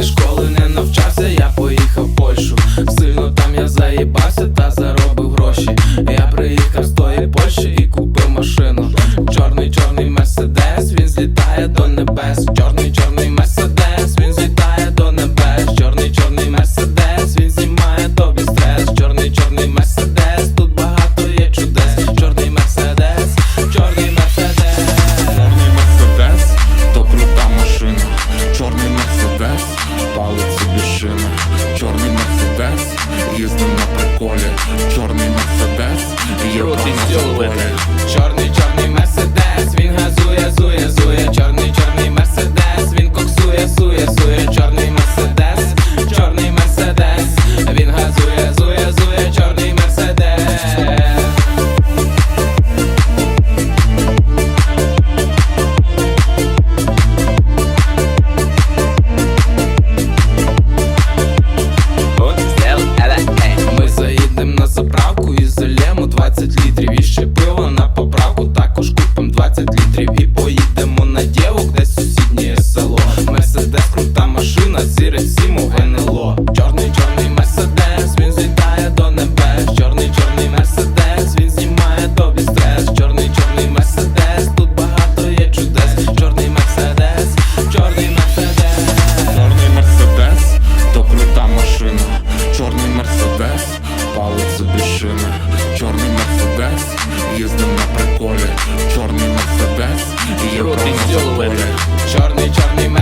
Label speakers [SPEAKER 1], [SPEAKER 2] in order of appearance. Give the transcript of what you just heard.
[SPEAKER 1] scrolling
[SPEAKER 2] and
[SPEAKER 1] the drops Мерседес, їздим на приколі, чорний Мерседес, є Чорний чорний.
[SPEAKER 2] машина, чорний мерседес, їздим на приколі, чорний мерседес,
[SPEAKER 1] і
[SPEAKER 2] є
[SPEAKER 1] Чорний, чорний мерседес